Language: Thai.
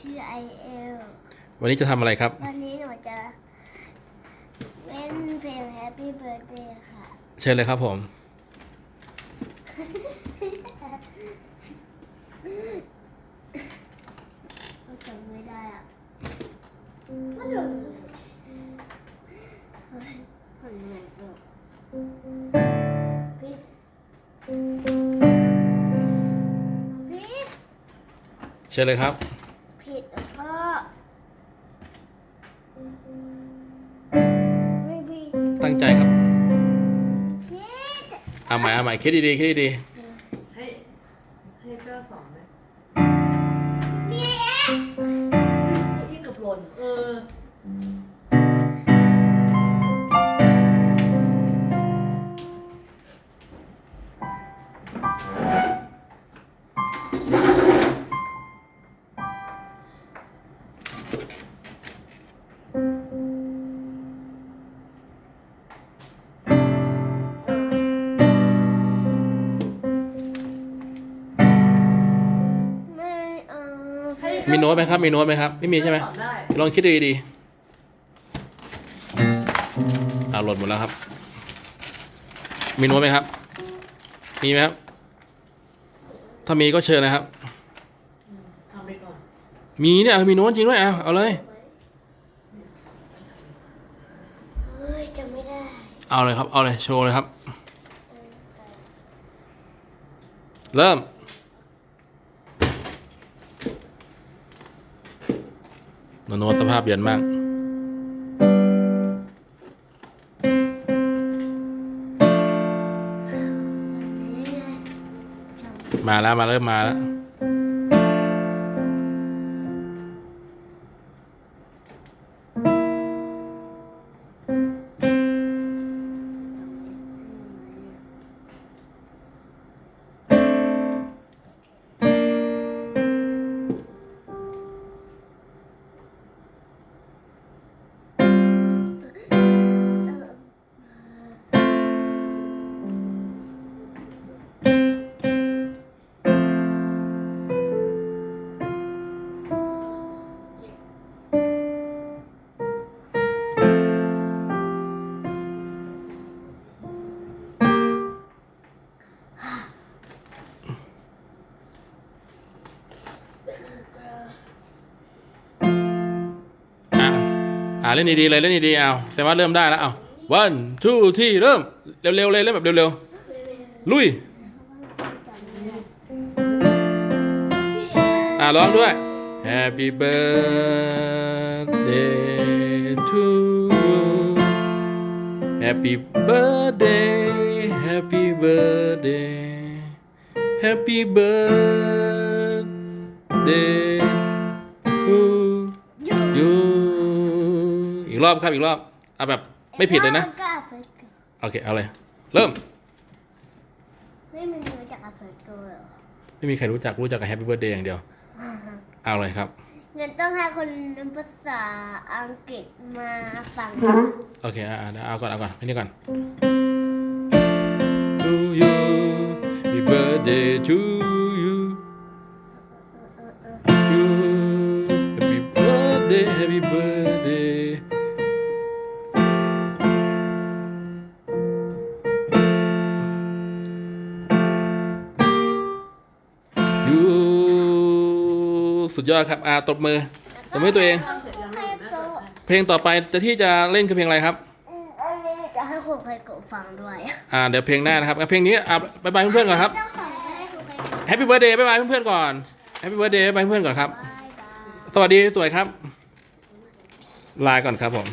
ชื่อไอเอล วันนี้จะทำอะไรครับ วันนี้หนูจะเล่นเพลง Happy Birthday ค่ะ เชิญเลยครับผมก็จำไม่ได้อะก็จำคนไหนก็พิษพิษเชิญเลยครับ ผิดแล้วก็ไม่ผิด ตั้งใจครับผิดเอาใหม่เอาใหม่คิดดีๆคิดดีให้ให้เจ้าสอนไหมนี่เองยิ่งกับหล่นเออ มีโน้ตไหมครับ มีโน้ตไหมครับ ไม่มีใช่ไหมลองคิดดูดีๆเอาหล่นหมดแล้วครับ มีโน้ตไหมครับ มีไหมครับ ถ้ามีก็เชิญนะครับ มีเนี่ย มีโน้ตจริงด้วยเอาเอาเลย เฮ้ยจำไม่ได้เอาเลยครับ เอาเลย โชว์เลยครับ เริ่ม โนสภาพเย็นมาก มาแล้วมาเริ่มมาแล้ว อะอ่าเล่นดีๆเลยเล่นดีๆเอาแต่ว่าเริ่มได้แล้วเอา one two three เริ่มเร็วๆเลยเล่นแบบเร็วๆลุยอ่าร้องด้วย Happy birthday to you Happy birthday Happy birthday Happy birthday to you อีกรอบครับอีกรอบเอาแบบไม่ผิดเลยนะก็อัพเพิร์ดกูโอเคเอาเลยเริ่ม ไม่มีใครรู้จักอัพเพิร์ดกูเหรอไม่มีใครรู้จักรู้จักกับ Happy Birthday อย่างเดียว เอาเลยครับงั้นต้องให้คนภาษาอังกฤษมาฟัง โอเคอ่าเอาก่อนเอาก่อนนี่ก่อน To you Happy birthday to Happy birthday you สุดยอดครับอ่าตบมือตบมือให้ตัวเองเสร็จยังให้เห็นนะโตเพลงต่อไปจะที่จะเล่นคือเพลงอะไรครับอืมอันนี้จะให้ครูใครโกะฟังด้วย อ่าเดี๋ยวเพลงหน้านะครับอะเพลงนี้อ่าบายบายเพื่อนๆก่อนครับต้องขอให้ครูใครโกะแฮปปี้เบิร์ดเดย์บายบายเพื่อนๆก่อนแฮปปี้เบิร์ดเดย์บายบายเพื่อนๆก่อนครับบายบายสวัสดีสวยครับ ลาก่อนครับผม